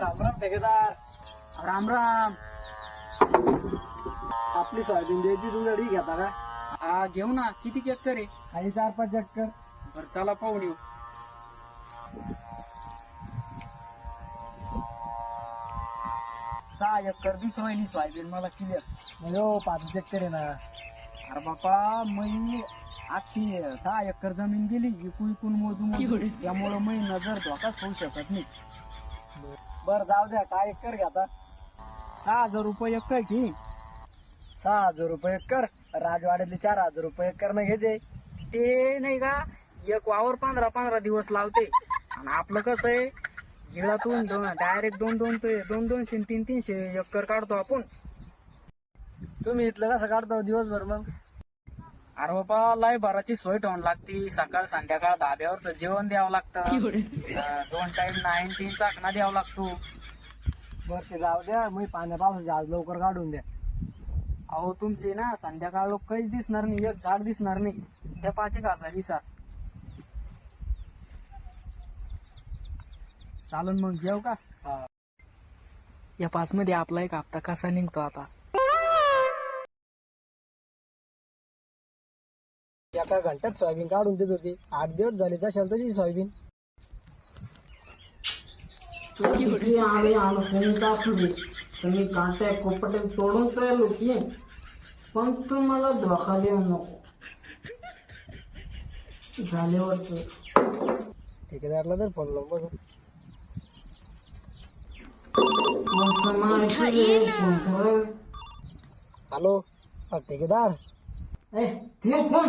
राम राम ठेकेदार. राम राम. आपली सोयाबीन द्यायची तू गडी घेता का? हा घेऊ ना. किती एकर आहे? काही चार पाच चक्कर बरं चला पाहून येऊ. सहा एकर दिस राहिली सोयाबीन मला क्लिअर म्हणजे हो पाच चक्कर आहे ना. अरे बापा मी आखी दहा एकर जमीन गेली इकू इकून मोजून मोजून. त्यामुळं मी नजर धोकाच होऊ शकत नाही. बर जाऊ द्या काय कर घ्या आता. सहा हजार रुपये एकर की. सहा हजार रुपये एकर राजवाड्यातले चार हजार रुपये एकर न घेते. ते नाही का एक वावर पंधरा पंधरा दिवस लावते. आणि आपलं कसं आहे गिळातून डायरेक्ट दोन दोन ते दोन दोनशे तीन तीनशे एकर काढतो आपण. तुम्ही इथलं कसं काढतो दिवसभर मग? अरे बाबा लय भराची सोय ठेवून लागती. सकाळ संध्याकाळ धाब्यावरचं जेवण द्यावं लागतं. अं, दोन टाइम नाईन तीन चाकणा द्यावा लागतो. बर ते जाऊ द्या. मी पाण्या पावसाचे आज लवकर काढून द्या. अहो तुमचे ना संध्याकाळ लोक काहीच दिसणार नाही. एक झाड दिसणार नाही. त्या पाच एक हजार. दिसा चालून मग जेव का? हा. या पाच मध्ये आपला एक हप्ता कसा निघतो आता? एका घंट्यात सोयाबीन काढून देत होती. आठ दिवस झाले तशाल तशी सोयाबीन. किती आले दे तुम्ही काट्या कोपटे तोडून राहिलो की पण तू मला धोका देऊ नको. झाल्यावरच ठेकेदारला तर फोन लावून बघू? हॅलो ठेकेदार? ए, ठेव फोन.